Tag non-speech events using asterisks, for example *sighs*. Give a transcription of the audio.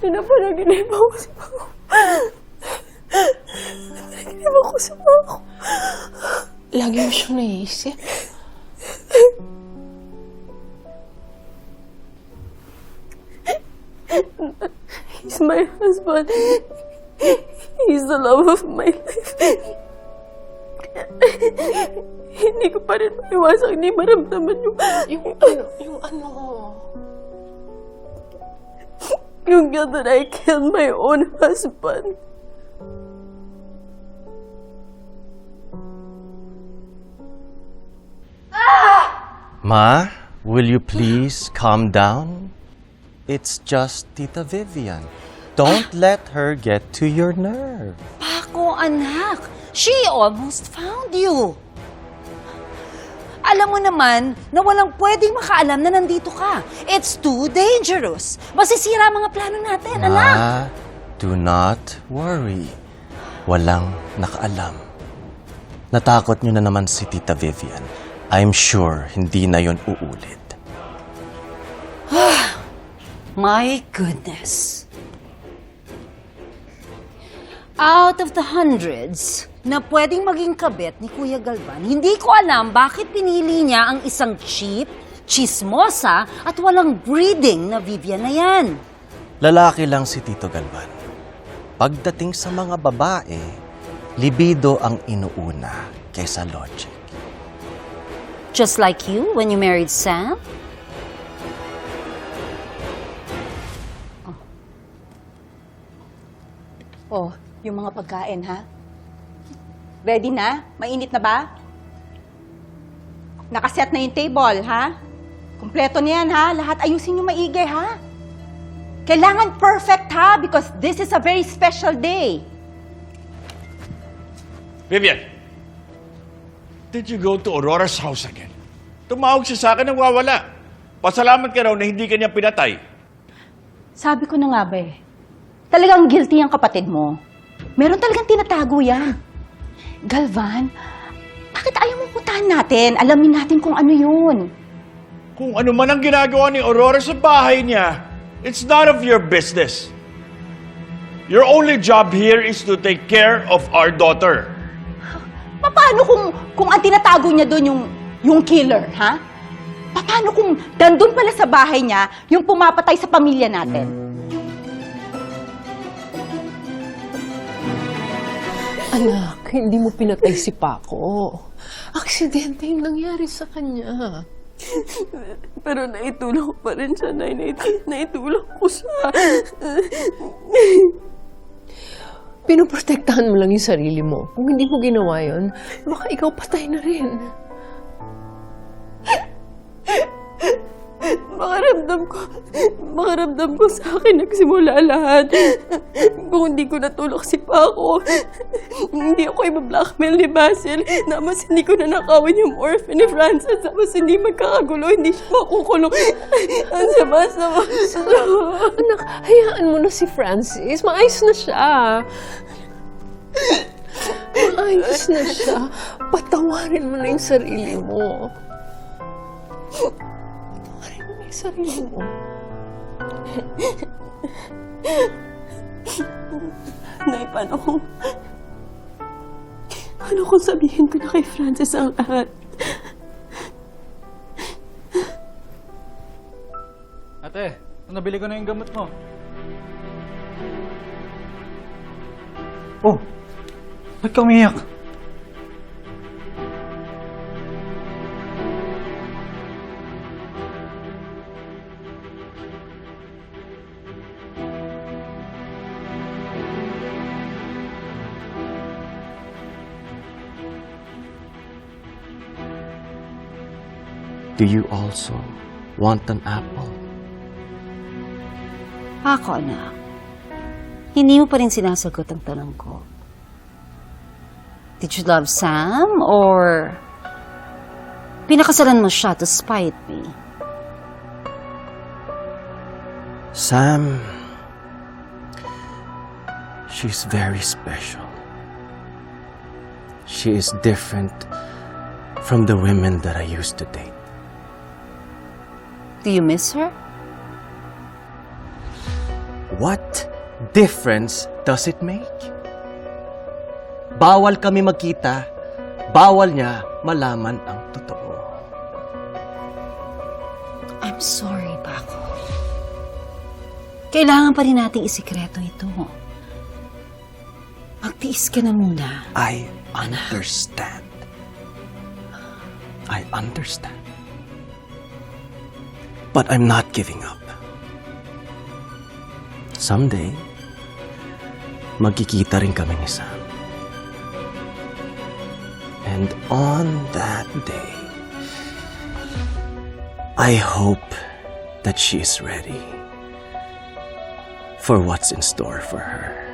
Nanaginip ako si Pao. Nanaginip ako si Pao. Lagi mo siyang naiisip. He's my husband. He's the love of my life. Hindi ko pa rin maiwasang hindi maramdaman yung, Yung ano, yung ano. Yung know that I killed my own husband. Ma, will you please calm down? It's just Tita Vivian. Don't let her get to your nerve. Paco, anak, she almost found you. Alam mo naman na walang pwedeng makaalam na nandito ka. It's too dangerous. Masisira ang mga plano natin, anak. Ma, do not worry. Walang nakaalam. Natakot niyo na naman si Tita Vivian. I'm sure hindi na yon uulit. *sighs* My goodness. Out of the hundreds na pwedeng maging kabit ni Kuya Galvan, hindi ko alam bakit pinili niya ang isang cheap, chismosa at walang breeding na Vivian na yan. Lalaki lang si Tito Galvan. Pagdating sa mga babae, libido ang inuuna kaysa logic. Just like you when you married Sam? Oh, yung mga pagkain, ha? Ready na? Mainit na ba? Nakaset na yung table, ha? Kompleto na yan, ha? Lahat ayusin nyo maigay, ha? Kailangan perfect, ha? Because this is a very special day. Vivian, did you go to Aurora's house again? Tumawag siya sa akin nang wawala. Pasalamat ka raw na hindi ka niya pinatay. Sabi ko na nga ba eh. Talagang guilty ang kapatid mo. Meron talagang tinatago yan. Galvan, bakit ayaw mong puntahan natin? Alamin natin kung ano yun. Kung ano man ang ginagawa ni Aurora sa bahay niya, it's none of your business. Your only job here is to take care of our daughter. Paano kung, kung ang tinatago niya doon yung, yung killer, ha? Paano kung dandun pala sa bahay niya yung pumapatay sa pamilya natin? Anak, hindi mo pinatay si Paco. Aksidente yung nangyari sa kanya. Pero naitulong ko pa rin siya, Nay. Nait- Naitulong ko siya. Pinoprotektahan mo lang yung sarili mo. Kung hindi mo ginawa yon, baka ikaw patay na rin. Makaramdam ko, makaramdam ko sa akin nagsimula lahat. Kung hindi ko natulak si Paco, hindi ako i-blackmail ni Basil. Na mas hindi ko na nakawin yung orphan ni Francis. Tapos hindi magkakagulo, hindi siya makukulong. Ang sama-sama. Anak, hayaan mo na si Francis. Maayos na siya. Maayos na siya. Patawarin mo na yung sarili mo. Patawarin mo na yung sarili mo. Nay, paano kung... Paano kung sabihin ko na kay Francis ang lahat? Ate, nabili ko na yung gamot mo. Oh, ba't ka umiyak? Do you also want an apple? Paco, anak. Hindi mo pa rin sinasagot ang tanong ko. Did you love Sam or pinakasalan mo siya to spite me? Sam, she's very special. She is different from the women that I used to date. Do you miss her? What difference does it make? Bawal kami magkita, bawal niya malaman ang totoo. I'm sorry, Paco. Kailangan pa rin nating isikreto ito. Magtiis ka na muna. I understand. I understand. But I'm not giving up. Someday, magkikita rin kami ni Sam. And on that day, I hope that she is ready for what's in store for her.